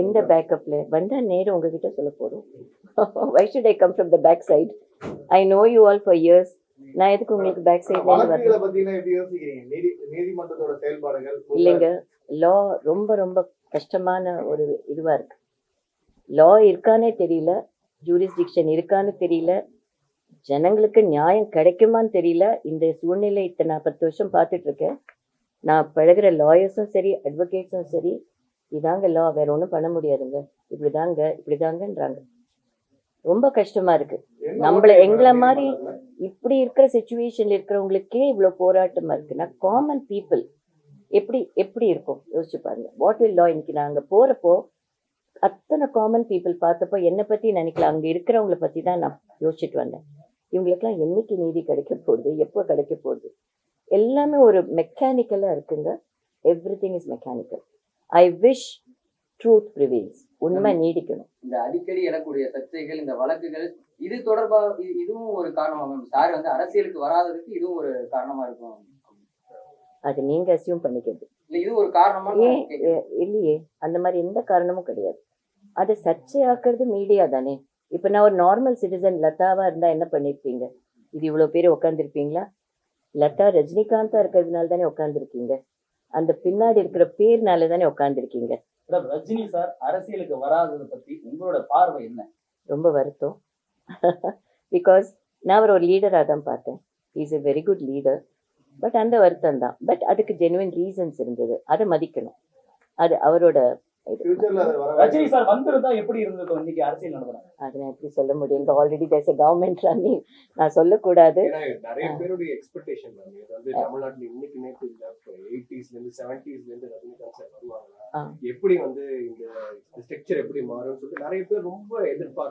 எந்த பேக்கப்ல வந்தா நேரம் உங்ககிட்ட சொல்ல போறோம். Why should I come from the back side I know you all for years நான் எதுக்கு உங்களுக்கு பேக் சைட்ல செயல்பாடுகள் இல்லைங்க. லா ரொம்ப ரொம்ப கஷ்டமான ஒரு இதுவா இருக்கு. லா இருக்கானே தெரியல. ஜூரிஸ்டிக்ஷன் இருக்கான்னு தெரியல. ஜனங்களுக்கு நியாயம் கிடைக்குமான்னு தெரியல. இந்த சூழ்நிலை இத்தனை பத்து வருஷம் பார்த்துட்டு இருக்கேன். நான் பழகுற லாயர்ஸும் சரி அட்வொகேட்ஸும் சரி இதாங்க லா வேற ஒன்றும் பண்ண முடியாதுங்க. இப்படிதாங்க இப்படிதாங்கன்றாங்க. ரொம்ப கஷ்டமா இருக்கு. நம்மள எங்களை மாதிரி? இப்படி இருக்கிற சுச்சுவேஷன்ல இருக்கிறவங்களுக்கே இவ்வளோ போராட்டமா இருக்குன்னா காமன் பீப்புள் எப்படி எப்படி இருக்கும்? யோசிச்சு பாருங்க. வாட் வில் லா இன்னைக்கு நாங்க போறப்போ அத்தனை காமன் பீப்புள் பார்த்தப்போ என்னை பத்தி நினைக்கல. அங்க இருக்கிறவங்கள பத்தி தான் நான் யோசிச்சுட்டு வந்தேன். இவங்களுக்கெல்லாம் என்னைக்கு நீதி கிடைக்க போகுது? எப்போ கிடைக்க போகுது? எல்லாமே ஒரு மெக்கானிக்கலா இருக்குங்க. Everything is mechanical I wish truth prevails உண்மை நீடிக்கணும். இந்த அடிக்கடி எழக்கூடிய சர்ச்சைகள் இந்த வழக்குகள் இது தொடர்பா இது- இதுவும் ஒரு காரணமா மேம் சார் வந்து அரசியலுக்கு வராததுக்கு இதுவும் ஒரு காரணமா இருக்கும். அது நீங்க அசியூம் பண்ணிக்கிறது. இல்ல இது ஒரு காரணமா ஏன் இல்லையே. அந்த மாதிரி எந்த காரணமும் கிடையாது. அதை சர்ச்சையாக்குறது மீடியா தானே. இப்போ நான் ஒரு நார்மல் சிட்டிசன் லதாவா இருந்தா என்ன பண்ணிருப்பீங்க? இது இவ்வளோ பேர் உட்காந்துருப்பீங்களா லதா ரஜினிகாந்தா இருக்கிறதுனால தானே உட்காந்துருக்கீங்க அந்த பின்னாடி இருக்கிற பேர்னால தானே உட்காந்துருக்கீங்க ரஜினி சார் அரசியலுக்கு வராததை பத்தி உங்களோட பார்வை என்ன? ரொம்ப வருத்தம். பிகாஸ் நான் அவர் ஒரு லீடராக தான் பார்த்தேன். Is a very good leader but அந்த வருத்தம் தான் பட் அதுக்கு ஜெனுவின் ரீசன்ஸ் இருந்தது. அதை மதிக்கணும். அது அவரோட ரஜினி சார் வந்திருந்தா எப்படி இருந்திருக்கும் இன்னைக்கு அரசியல் அதை எப்படி சொல்ல முடியும்? இந்த ஆல்ரெடி தேர்ஸ் கவர்மெண்ட் ரன்னிங் நான் சொல்லக்கூடாது. ஏன்னா நிறைய பேருடைய எக்ஸ்பெக்டேஷன் வந்து தமிழ்நாட்டுல இன்னைக்கு நேற்று எயிட்டிஸ்ல இருந்து செவன்டிஸ்ல இருந்து ரஜினிகாந்த் சார் வருவாங்க. எப்படி வந்து இந்த ஸ்ட்ரக்சர் எப்படி மாறும்னு சொல்லிட்டு நிறைய பேர் ரொம்ப எதிர்பார்க்க